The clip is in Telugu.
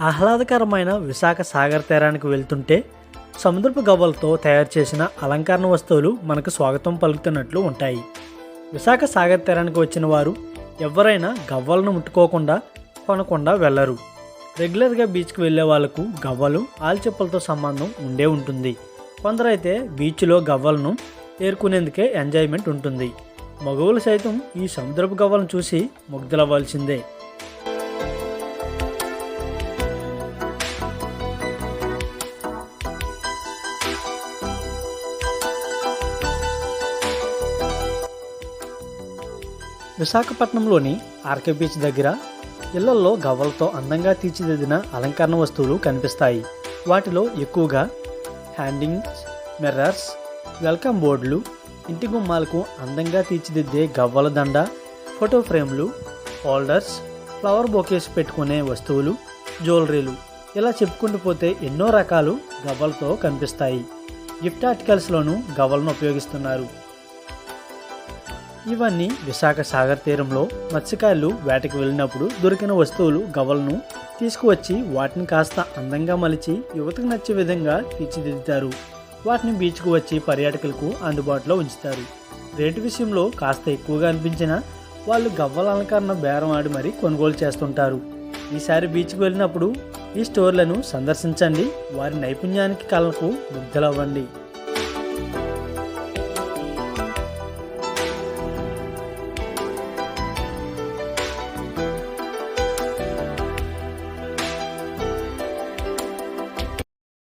ఆహ్లాదకరమైన విశాఖ సాగర్ తీరానికి వెళ్తుంటే సముద్రపు గవ్వలతో తయారు చేసిన అలంకరణ వస్తువులు మనకు స్వాగతం పలుకుతున్నట్లు ఉంటాయి. విశాఖ సాగర్ తీరానికి వచ్చిన వారు ఎవరైనా గవ్వలను ముట్టుకోకుండా కొనకుండా వెళ్ళరు రెగ్యులర్గా బీచ్కి వెళ్ళే వాళ్ళకు గవ్వలు ఆల్చెప్పలతో సంబంధం ఉండే ఉంటుంది. కొందరైతే బీచ్లో గవ్వలను ఏరుకునేందుకే ఎంజాయ్మెంట్ ఉంటుంది. మగవులు సైతం ఈ సముద్రపు గవ్వలను చూసి ముగ్ధులవ్వాల్సిందే. విశాఖపట్నంలోని ఆర్కే బీచ్ దగ్గర ఇళ్ళల్లో గవ్వలతో అందంగా తీర్చిదిద్దిన అలంకరణ వస్తువులు కనిపిస్తాయి. వాటిలో ఎక్కువగా హ్యాండింగ్స్ మిర్రర్స్ వెల్కమ్ బోర్డులు ఇంటి గుమ్మాలకు అందంగా తీర్చిదిద్దే గవ్వల దండ ఫోటో ఫ్రేమ్లు హోల్డర్స్ ఫ్లవర్ బొకేస్ పెట్టుకునే వస్తువులు జ్యువెలరీలు. ఇలా చెప్పుకుంటూ పోతే ఎన్నో రకాలు గవ్వలతో కనిపిస్తాయి. గిఫ్ట్ ఆర్టికల్స్లోనూ గవ్వలను ఉపయోగిస్తున్నారు. ఇవన్నీ విశాఖ సాగర్ తీరంలో మత్స్యకారులు వేటకు వెళ్ళినప్పుడు దొరికిన వస్తువులు గవ్వలను తీసుకువచ్చి వాటిని కాస్త అందంగా మలిచి యువతకు నచ్చే విధంగా తీర్చిదిద్దుతారు. వాటిని బీచ్కు వచ్చి పర్యాటకులకు అందుబాటులో ఉంచుతారు. రేటు విషయంలో కాస్త ఎక్కువగా అనిపించినా వాళ్ళు గవ్వల అలంకరణ బేరం ఆడి మరీ కొనుగోలు చేస్తుంటారు. ఈసారి బీచ్కి వెళ్ళినప్పుడు ఈ స్టోర్లను సందర్శించండి. వారి నైపుణ్యానికి కళకు ముగ్ధలవ్వండి.